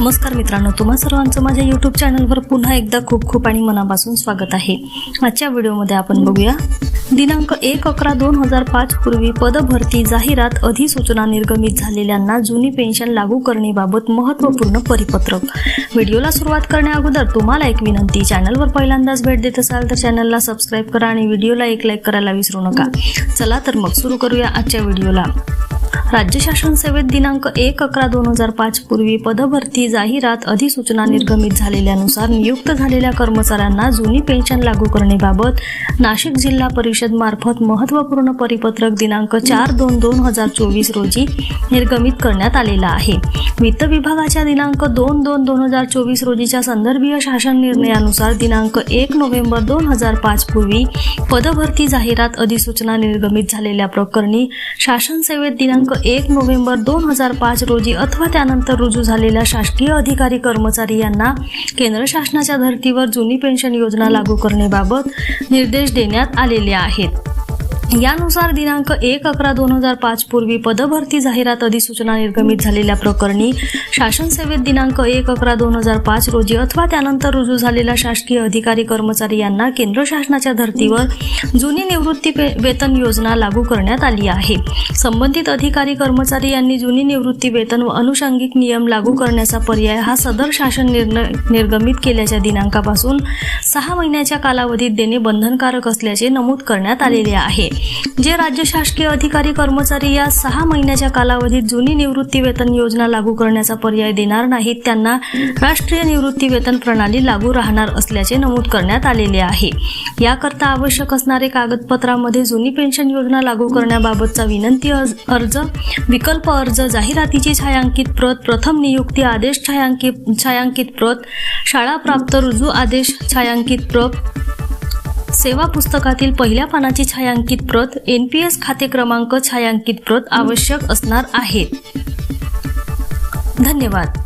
नमस्कार मित्रांनो तुम्हा सर्वांचं माझ्या यूट्यूब चॅनलवर पुन्हा एकदा खूप खूप आणि मनापासून स्वागत आहे. आजच्या व्हिडिओमध्ये आपण बघूया. दिनांक एक अकरा दोन हजार पाच पूर्वी पदभरती जाहिरात अधिसूचना निर्गमित झालेल्यांना जुनी पेन्शन लागू करणेबाबत महत्त्वपूर्ण परिपत्रक. व्हिडिओला सुरुवात करण्याअगोदर तुम्हाला एक विनंती चॅनलवर पहिल्यांदाच भेट देत असाल तर चॅनलला सबस्क्राईब करा आणि व्हिडिओला एक लाईक करायला विसरू नका. चला तर मग सुरू करूया आजच्या व्हिडिओला. राज्य शासन सेवेत दिनांक एक अकरा दोन हजार पाच पूर्वी पदभरती जाहिरात अधिसूचना निर्गमित झालेल्यानुसार नियुक्त झालेल्या कर्मचाऱ्यांना जुनी पेन्शन लागू करण्याबाबत नाशिक जिल्हा परिषद मार्फत महत्त्वपूर्ण परिपत्रक दिनांक चार दोन दोन हजार चोवीस रोजी निर्गमित करण्यात आलेला आहे. वित्त विभागाच्या दिनांक दोन दोन दोन हजार चोवीस रोजीच्या संदर्भीय शासन निर्णयानुसार दिनांक एक नोव्हेंबर दोन हजार पाच पूर्वी पदभरती जाहिरात अधिसूचना निर्गमित झालेल्या प्रकरणी शासन सेवेत दिनांक एक नोव्हेंबर दोन हजार पाच रोजी अथवा त्यानंतर रुजू झालेल्या शासकीय अधिकारी कर्मचारी यांना केंद्र शासनाच्या धर्तीवर जुनी पेन्शन योजना लागू करण्याबाबत निर्देश देण्यात आलेले आहेत. यानुसार दिनांक एक अकरा दोन हजार पाच पूर्वी पदभरती जाहिरात अधिसूचना निर्गमित झालेल्या प्रकरणी शासन सेवेत दिनांक एक अकरा दोन हजार पाच रोजी अथवा त्यानंतर रुजू झालेल्या शासकीय अधिकारी कर्मचारी यांना केंद्र शासनाच्या धर्तीवर जुनी निवृत्ती पे- वेतन योजना लागू करण्यात आली आहे. संबंधित अधिकारी कर्मचारी यांनी जुनी निवृत्ती वेतन व अनुषंगिक नियम लागू करण्याचा पर्याय हा सदर शासन निर्णय निर्गमित केल्याच्या दिनांकापासून सहा महिन्याच्या कालावधीत देणे बंधनकारक असल्याचे नमूद करण्यात आलेले आहे. जे राज्य शासकीय अधिकारी कर्मचारी या सहा महिन्याच्या कालावधीत जुनी निवृत्ती वेतन योजना लागू करण्याचा पर्याय देणार नाहीत त्यांना राष्ट्रीय निवृत्ती वेतन प्रणाली लागू राहणार असल्याचे नमूद करण्यात आलेले आहे. याकरता आवश्यक असणारे कागदपत्रामध्ये जुनी पेन्शन योजना लागू करण्याबाबतचा विनंती अर्ज अर्ज विकल्प अर्ज जाहिरातीची छायांकित प्रत प्रथम नियुक्ती आदेश छायांकित छायांकित प्रत शाळा प्राप्त रुजू आदेश छायांकित प्रत सेवा पुस्तकातील पहिल्या पानाची छायांकित प्रत एन पी एस खाते क्रमांक छायांकित प्रत आवश्यक असणार आहे. धन्यवाद.